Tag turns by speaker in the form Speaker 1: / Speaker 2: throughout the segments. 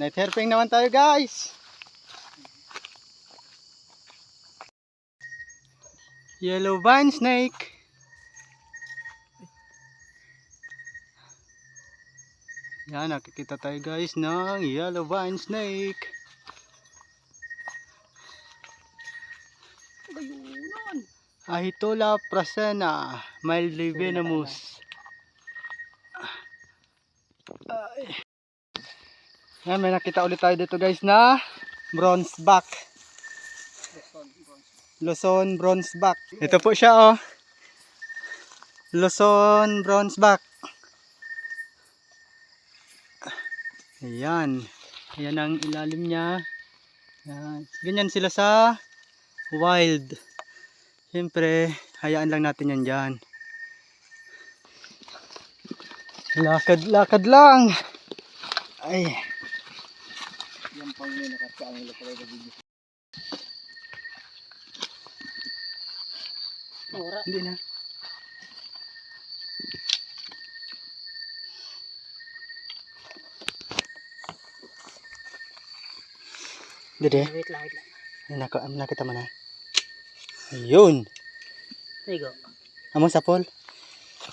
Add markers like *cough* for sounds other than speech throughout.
Speaker 1: Night herping naman tayo guys. Yellow vine snake. Yan, nakikita tayo guys ng yellow vine snake.
Speaker 2: Bayunan.
Speaker 1: Ahitola prasena, mildly venomous. Ay. Yan, may nakita ulit tayo dito guys na bronze back. Luzon bronze back. Ito po siya oh. Luzon bronze back. Ayan. Ayan ang ilalim niya. Ayan. Ganyan sila sa wild. Siyempre, hayaan lang natin yan dyan. Lakad, lakad lang. Ay.
Speaker 2: Yan pang may nakasaan nila pala sa video. Ora.
Speaker 1: Hindi na. Dede,
Speaker 2: Wait lang, wait lang.
Speaker 1: naka, nakita mo na. Ayun.
Speaker 2: There you go.
Speaker 1: Amo sa pol.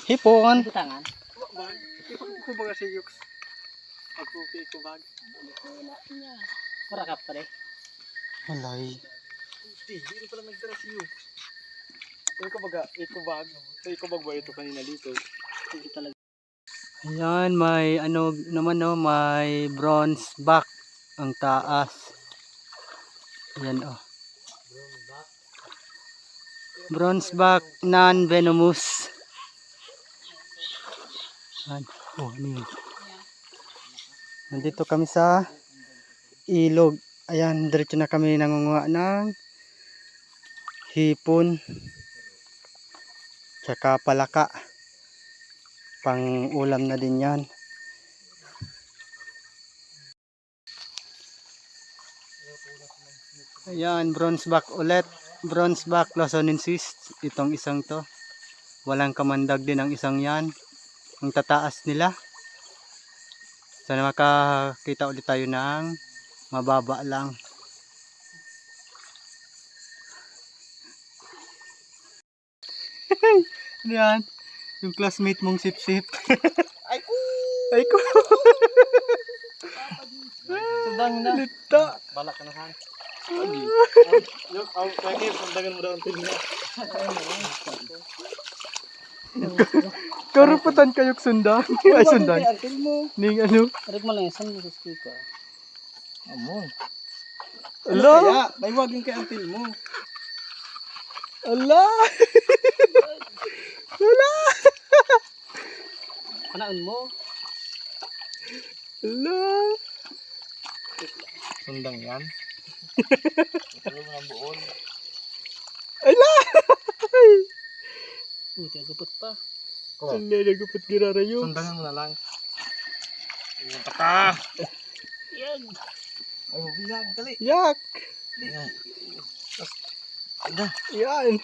Speaker 1: Hipon.
Speaker 2: Butangan.
Speaker 1: Ko baga si Yux. Ako kay ko bag.
Speaker 2: Ora ka pa rin.
Speaker 1: Walay.
Speaker 3: Hindi pala nagdala si Yu. Yung kumbaga, iko bag. So, iko bag ba ito kanina dito?
Speaker 2: Hindi talaga.
Speaker 1: Ayan, may ano naman no, may bronze back ang taas. Ayan oh. Bronze back non-venomous. Ayan. Oh, ano yun? Nandito kami sa ilog. Ayan, diretso na kami nangunguha ng hipon. Tsaka palaka pang ulam na din yan. Ayan, bronze back ulit. Bronze back luzonensis. Itong isang to. Walang kamandag din ang isang yan. Ang tataas nila. Sana makakita ulit tayo ng mababa lang. ano yan? Yung classmate mong sip-sip.
Speaker 3: Ay ko!
Speaker 1: Ay ko.
Speaker 3: Sundang na.
Speaker 1: Lita.
Speaker 3: Balak na han. Yung, ang kaya sundangan mo daw ang tingin.
Speaker 1: Karuputan kayong sundan. Ay sundan.
Speaker 2: Mo.
Speaker 1: Ning ano.
Speaker 2: Arik mo lang isang sa speaker.
Speaker 3: Amon.
Speaker 1: Ala.
Speaker 3: May wagin kay antil mo.
Speaker 1: Ala. *laughs* Ala. *laughs*
Speaker 2: Panaon mo.
Speaker 1: Ala.
Speaker 3: Sundang yan. Ito mo ng buon.
Speaker 1: Ala. *laughs*
Speaker 2: Buti agupot pa.
Speaker 3: Ko.
Speaker 1: Ang nagupot girarayo.
Speaker 3: Sundangan mo na lang. Yung taka.
Speaker 2: Yan.
Speaker 3: Ay, bilang, dali.
Speaker 1: Yak.
Speaker 3: Yan. Ada.
Speaker 1: Yan.